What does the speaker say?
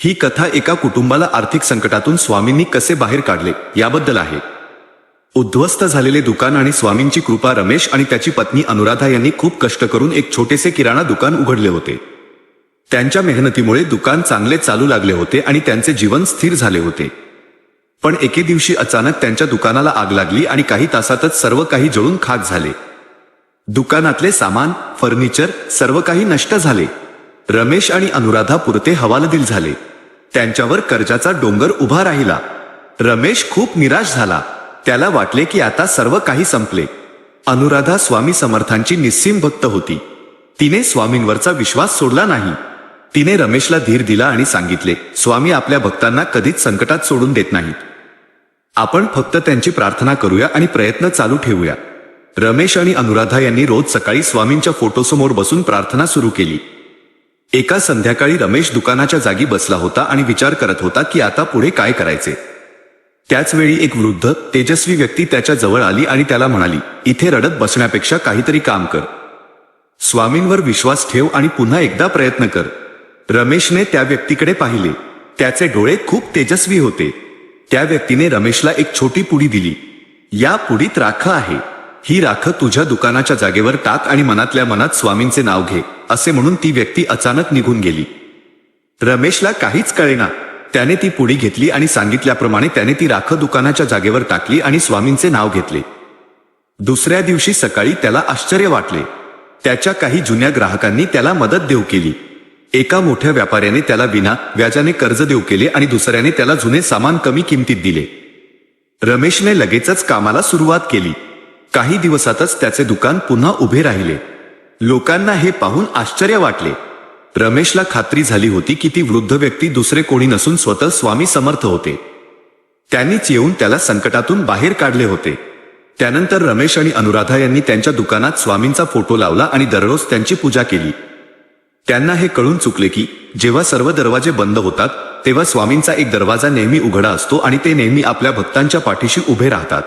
ही कथा एका कुटुंबाला आर्थिक संकटातून स्वामींनी कसे बाहेर काढले याबद्दल आहे. उद्ध्वस्त झालेले दुकान आणि स्वामींची कृपा रमेश आणि त्याची पत्नी अनुराधा यांनी खूप कष्ट करून एक छोटेसे किराणा दुकान उघडले होते. त्यांच्या मेहनतीमुळे दुकान चांगले चालू लागले होते आणि त्यांचे जीवन स्थिर झाले होते. पण एके दिवशी अचानक त्यांच्या दुकानाला आग लागली आणि काही तासातच सर्व काही जळून खाक झाले. दुकानातले सामान फर्निचर सर्व काही नष्ट झाले. रमेश आणि अनुराधा पुरते हवालदिल झाले. त्यांच्यावर कर्जाचा डोंगर उभा राहिला. रमेश खूप निराश झाला. त्याला वाटले की आता सर्व काही संपले. अनुराधा स्वामी समर्थांची निस्सीम भक्त होती. तिने स्वामींवरचा विश्वास सोडला नाही. तिने रमेशला धीर दिला आणि सांगितले स्वामी आपल्या भक्तांना कधीच संकटात सोडून देत नाहीत. आपण फक्त त्यांची प्रार्थना करूया आणि प्रयत्न चालू ठेवूया. रमेश आणि अनुराधा यांनी रोज सकाळी स्वामींच्या फोटोसमोर बसून प्रार्थना सुरू केली. एका संध्याकाळी रमेश दुकानाच्या जागी बसला होता आणि विचार करत होता की आता पुढे काय करायचे. त्याचवेळी एक वृद्ध तेजस्वी व्यक्ती त्याच्याजवळ आली आणि त्याला म्हणाली इथे रडत बसण्यापेक्षा काहीतरी काम कर. स्वामींवर विश्वास ठेव आणि पुन्हा एकदा प्रयत्न कर. रमेशने त्या व्यक्तीकडे पाहिले. त्याचे डोळे खूप तेजस्वी होते. त्या व्यक्तीने रमेशला एक छोटी पुडी दिली. या पुडीत राख आहे. ही राख तुझ्या दुकानाच्या जागेवर टाक आणि मनातल्या मनात स्वामींचे नाव घे असे म्हणून ती व्यक्ती अचानक निघून गेली. रमेशला काहीच कळेना. त्याने ती पुडी घेतली आणि सांगितल्याप्रमाणे त्याने ती राख दुकानाच्या जागेवर टाकली आणि स्वामींचे नाव घेतले. दुसऱ्या दिवशी सकाळी त्याला आश्चर्य वाटले. त्याच्या काही जुन्या ग्राहकांनी त्याला मदत देऊ केली. एका मोठ्या व्यापाऱ्याने त्याला विना व्याजाने कर्ज देऊ केले आणि दुसऱ्याने त्याला जुने सामान कमी किमतीत दिले. रमेशने लगेचच कामाला सुरुवात केली. काही दिवसातच त्याचे दुकान पुन्हा उभे राहिले. लोकांना हे पाहून आश्चर्य वाटले. रमेशला खात्री झाली होती की ती वृद्ध व्यक्ती दुसरे कोणी नसून स्वतः स्वामी समर्थ होते. त्यांनीच येऊन त्याला संकटातून बाहेर काढले होते. त्यानंतर रमेश आणि अनुराधा यांनी त्यांच्या दुकानात स्वामींचा फोटो लावला आणि दररोज त्यांची पूजा केली. त्यांना हे कळून चुकले की जेव्हा सर्व दरवाजे बंद होतात तेव्हा स्वामींचा एक दरवाजा नेहमी उघडा असतो आणि ते नेहमी आपल्या भक्तांच्या पाठीशी उभे राहतात.